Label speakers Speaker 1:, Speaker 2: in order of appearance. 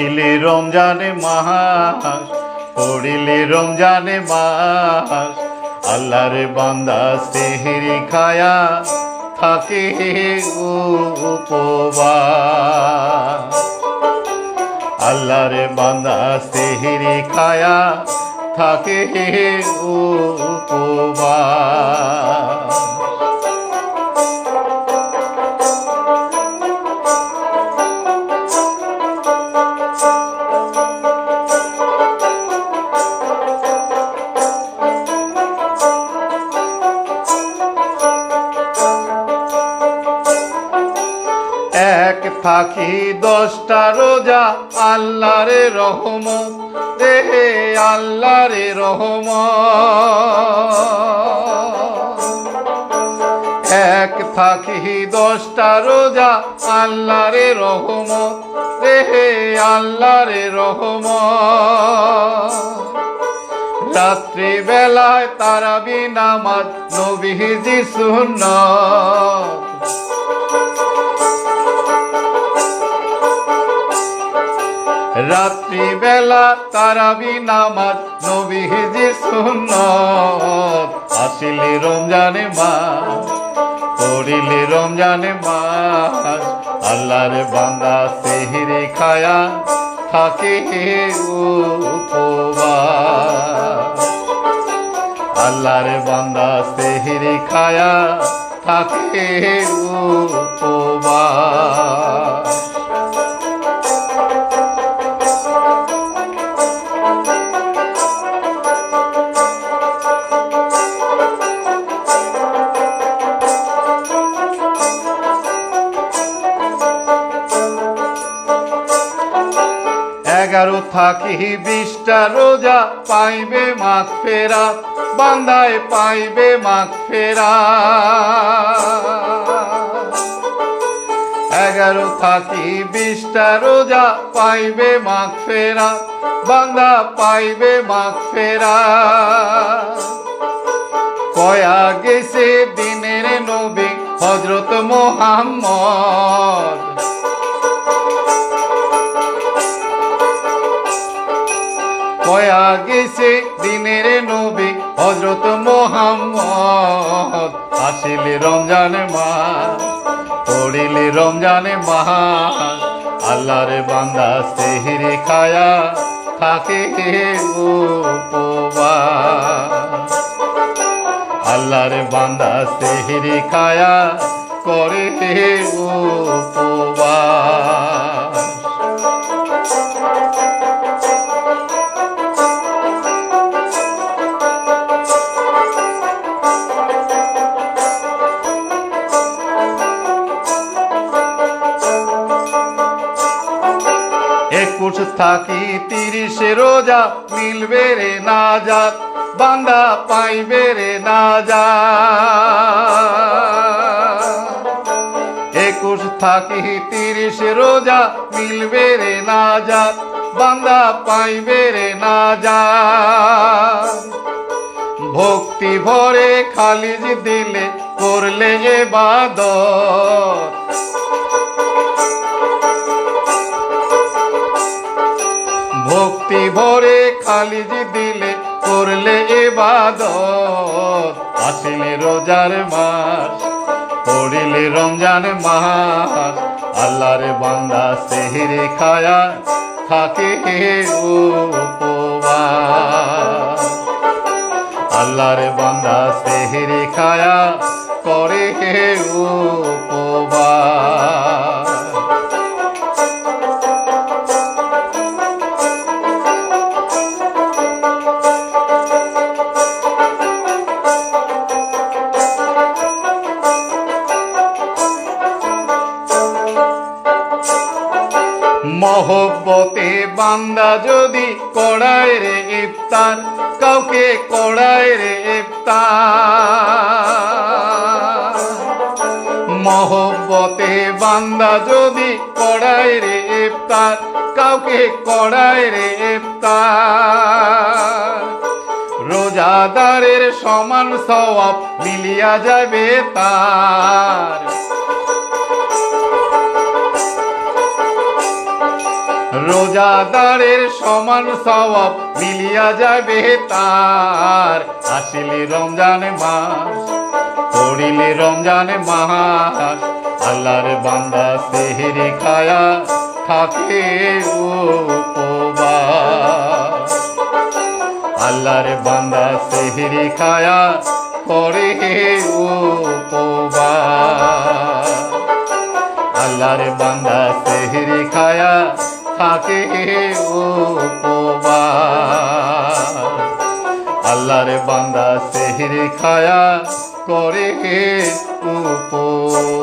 Speaker 1: আসিলে রমজানে মাস, পড়িলে রমজানে মাস। আল্লাহর বান্দা সেহেরি খায়া থাকে উপবাস। আল্লাহর বান্দা সেহেরি খায়া থাকে উপবাস। থাকি দশটা রোজা, আল্লাহরে রহমত রে আল্লাহরে রহমত। এক থাকি দশটা রোজা, আল্লাহরে রহমত রে আল্লাহরে রহমত। রাত্রি বেলায় তারাবি নামাজ, নবীজি সুন্নত। রাত্রি বেলা তারাবি নামাজ নবীজি সুন্নত। আসিলে রমজানে মাস পড়িলে রমজানে মাস আল্লাহর বান্দা সেহিরি খায়া থাকে উপবাস। আল্লাহর বান্দা সেহিরি খায়া থাকে উপবাস। এগারো থাকি বিশটা রোজা, পাইবে মাখ ফেরা বান্দায় পাইবে মাখ ফেরা এগারো থাকি বিশটা রোজা, পাইবে মাখ ফেরা বান্দা পাইবে মাখ ফেরা কয়া গেছে দিনের নবী হজরত মোহাম্মদ হজরত মোহাম্মদ, আসিলে রমজানে মাস, পড়িলে রমজানে মাস। আল্লাহর বান্দা, সেহিরি খায়া থাকে উপবাস। আল্লাহর বান্দা, সেহিরি খায়া করে উপবাস। একুশ থাকি তিরিশে রোজা, মিলবে রে না যাত বান্দা পাইবে রে না যা একুশ থাকি তিরিশে রোজা, মিলবে রে না যাত বান্দা পাইবে রে না যা ভক্তি ভরে খালিজ দিলে করলে এবাদত ভক্তি ভরে খালিজ দিলে করলে এবাদত আসিলে রোজার মাস, পড়িলে রমজান মাস। আল্লাহর বান্দা সেহেরে খায়া থাকে উপবাস। আল্লাহর বান্দা সেহেরে খায়া করে উপবাস। মহব্বতে বান্দা যদি কড়ায় রে ইফতার, কাউকে কড়ায় রে ইফতার। মহব্বতে বান্দা যদি কড়ায় রে ইফতার, কাউকে কড়ায় রে ইফতার। রোজাদারের সমান সওয়াব মিলিয়া যাবে তার। রোজাদারের সমান সওয়াব মিলিয়া যাবে তার। আসিলে রমজান মাস, পড়িলে রমজান মাস। আল্লাহর বান্দা সেহেরি খায়া থাকে উপবাস। আল্লাহর বান্দা সেহেরি খায়া করে উপবাস। আল্লাহর বান্দা সেহরি খায়া থাকে উপবাস আল্লাহর বান্দা সেহরি খায়া করে উপবাস